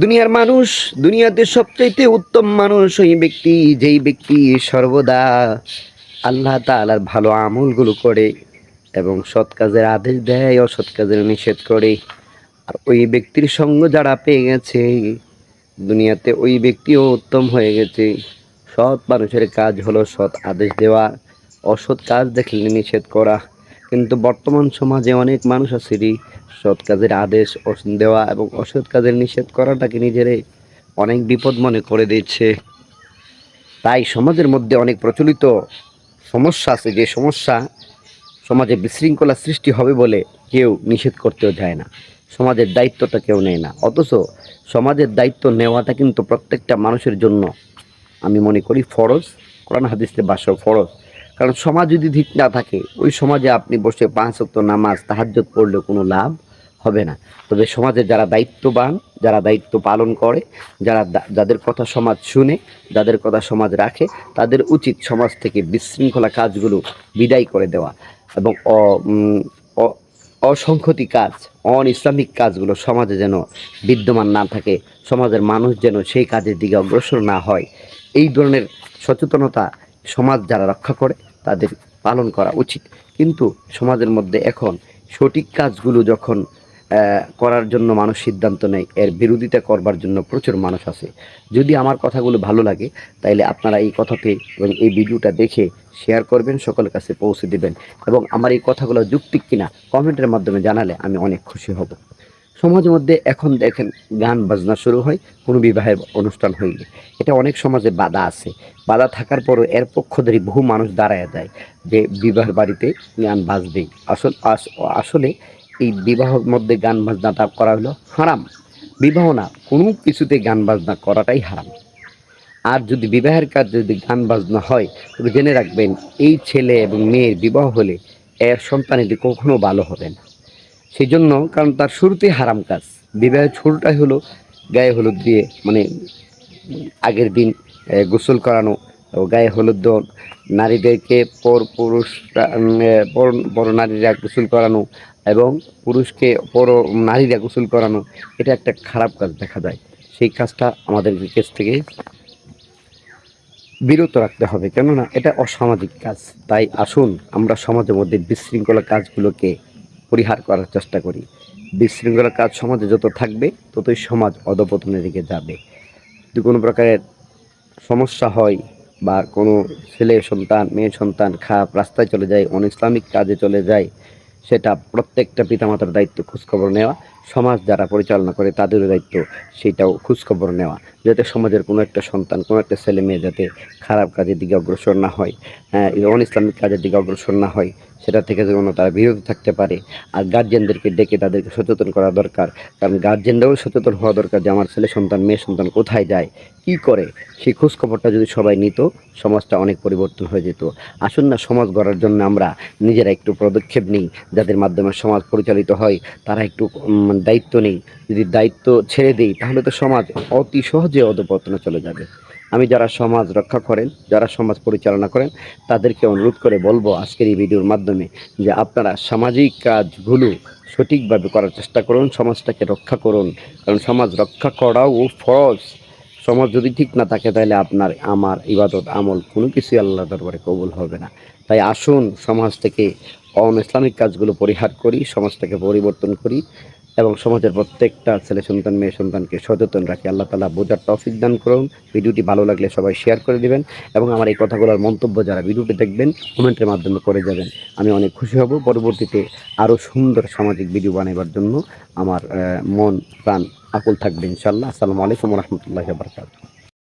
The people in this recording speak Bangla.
দুনিয়ার মানুষ দুনিয়াতে সবচাইতে উত্তম মানুষ ওই ব্যক্তি, যেই ব্যক্তি সর্বদা আল্লাহ তাআলার ভালো আমলগুলো করে এবং সৎ কাজের আদেশ দেয়, অসৎ কাজের নিষেধ করে। আর ওই ব্যক্তির সঙ্গ যারা পেয়ে গেছে, দুনিয়াতে ওই ব্যক্তিও উত্তম হয়ে গেছে। সৎ মানুষের কাজ হলো সৎ আদেশ দেওয়া, অসৎ কাজ দেখলে নিষেধ করা। কিন্তু বর্তমান সমাজে অনেক মানুষ আছে সৎ কাজের আদেশ দেওয়া এবং অসৎ কাজের নিষেধ করাটাকে নিজেরে অনেক বিপদ মনে করে দিচ্ছে। তাই সমাজের মধ্যে অনেক প্রচলিত সমস্যা আছে যে সমস্যা সমাজে বিশৃঙ্খলা সৃষ্টি হবে বলে কেউ নিষেধ করতেও যায় না। সমাজের দায়িত্বটা কেউ নেয় না। অথচ সমাজের দায়িত্ব নেওয়াটা কিন্তু প্রত্যেকটা মানুষের জন্য। আমি মনে করি ফরজ। কোরআন হাদিসে বাসা ফরজ। কারণ সমাজ যদি ঠিক না থাকে, ওই সমাজে আপনি বসে পাঁচ ওয়াক্ত নামাজ, তাহাজ্জুদ পড়লে কোনো লাভ হবে না। তবে সমাজে যারা দায়িত্ববান, যারা দায়িত্ব পালন করে, যারা যাদের কথা সমাজ শুনে, যাদের কথা সমাজ রাখে, তাদের উচিত সমাজ থেকে বিশৃঙ্খলা কাজগুলো বিদায় করে দেওয়া এবং অ- অ- অসংহতি কাজ অন ইসলামিক কাজগুলো সমাজে যেন বিদ্যমান না থাকে, সমাজের মানুষ যেন সেই কাজের দিকে অগ্রসর না হয়। এই ধরনের সচেতনতা সমাজ যারা রক্ষা করে তাদের পালন করা উচিত। কিন্তু সমাজের মধ্যে এখন সঠিক কাজগুলো যখন করার জন্য মানুষ সিদ্ধান্ত নেয়, এর বিরোধিতা করবার জন্য প্রচুর মানুষ আছে। যদি আমার কথাগুলো ভালো লাগে, তাইলে আপনারা এই কথাতে এবং এই ভিডিওটা দেখে শেয়ার করবেন, সকলের কাছে পৌঁছে দেবেন এবং আমার এই কথাগুলো যুক্তিক কিনা কমেন্টের মাধ্যমে জানালে আমি অনেক খুশি হব। সমাজের মধ্যে এখন দেখেন গান বাজনা শুরু হয়, কোনো বিবাহের অনুষ্ঠান হইলে এটা অনেক সমাজে বাধা আছে। বাধা থাকার পরও এর পক্ষ ধরে বহু মানুষ দাঁড়ায় যায় যে বিবাহ বাড়িতে গান বাজবে। আসল, আস- আসলে এই বিবাহের মধ্যে গান বাজনাটা করা হলো হারাম। বিবাহ না, কোনো কিছুতে গান বাজনা করাটাই হারাম। আর যদি বিবাহের কাজ যদি গান বাজনা হয়, তবে জেনে রাখবেন, এই ছেলে এবং মেয়ের বিবাহ হলে এর সন্তানেটি কখনো ভালো হবে না। সেই জন্য কারণ তার শুরুতেই হারাম কাজ। বিবাহের শুরুটাই হলো গায়ে হলুদ দিয়ে মানে আগের দিন গোসল করানো গায়ে হলুদ দেওয়া, নারীদেরকে পর পুরুষরা উম, পর- বড় নারীরা গোসল করানো এবং পুরুষকে পর নারীরা গোসল করানো এটা একটা খারাপ কাজ দেখা যায়। সেই কাজটা আমাদের কাছ থেকে বিরত রাখতে হবে। কেননা এটা অসামাজিক কাজ। তাই আসুন আমরা সমাজের মধ্যে বিশৃঙ্খলা কাজগুলোকে পরিহার করার চেষ্টা করি। বিশৃঙ্খলা কাজ সমাজে যত থাকবে, ততই সমাজ অধপতনের দিকে যাবে। যদি কোনো প্রকারের সমস্যা হয় বা কোনো ছেলে, সন্তান, মেয়ে, সন্তান খারাপ রাস্তায় চলে যায় অন ইসলামিক কাজে চলে যায়, সেটা প্রত্যেকটা পিতামাতার দায়িত্ব খোঁজখবর নেওয়া। সমাজ যারা পরিচালনা করে তাদেরও দায়িত্ব, সেটাও খোঁজখবর নেওয়া। যাতে সমাজের কোনো একটা সন্তান, কোনো একটা ছেলে মেয়ে যাতে খারাপ কাজের দিকে অগ্রসর না হয় হ্যাঁ অন ইসলামিক কাজের দিকে অগ্রসর না হয় সেটা থেকে যেন তারা বিরত থাকতে পারে। আর গার্জেনদেরকে ডেকে তাদেরকে সচেতন করা দরকার। কারণ গার্জেনরাও সচেতন হওয়া দরকার যে, আমার ছেলে সন্তান মেয়ে সন্তান কোথায় যায়, কি করে? সেই খোঁজখবরটা যদি সবাই নিত, সমাজটা অনেক পরিবর্তন হয়ে যেত। আসুন না, সমাজ গড়ার জন্য আমরা নিজেরা একটু পদক্ষেপ নিই, যাদের মাধ্যমে সমাজ পরিচালিত হয়, তারা একটু দায়িত্ব নেই। যদি দায়িত্ব ছেড়ে দেই, তাহলে তো সমাজ অতি সহজে অধপতনে চলে যাবে। আমি যারা সমাজ রক্ষা করেন, যারা সমাজ পরিচালনা করেন, তাদেরকে অনুরোধ করে বলব আজকের এই ভিডিওর মাধ্যমে যে আপনারা সামাজিক কাজগুলো সঠিকভাবে করার চেষ্টা করুন, সমাজটাকে রক্ষা করুন। কারণ সমাজ রক্ষা করাও ফরজ। সমাজ যদি ঠিক না থাকে, তাহলে আপনার, আমার ইবাদত, আমল কোনো কিছুই আল্লাহ দরবারে কবুল হবে না। তাই আসুন সমাজ থেকে অন ইসলামিক কাজগুলো পরিহার করি, সমাজটাকে পরিবর্তন করি। এবং সমাজের প্রত্যেকটা ছেলে সন্তান, মেয়ে সন্তানকে সচেতন রাখি। আল্লাহ তালা বোঝার টফিক দান করুন। ভিডিওটি ভালো লাগলে সবাই শেয়ার করে দেবেন এবং আমার এই কথাগুলোর মন্তব্য যারা ভিডিওটি দেখবেন কমেন্টের মাধ্যমে করে যাবেন। আমি অনেক খুশি হব। পরবর্তীতে আরও সুন্দর সামাজিক ভিডিও বানাবার জন্য আমার মন, প্রাণ আকুল থাকবে ইনশাল্লাহ আসসালামু আলাইকুম রহমতুল্লাহ বারকাত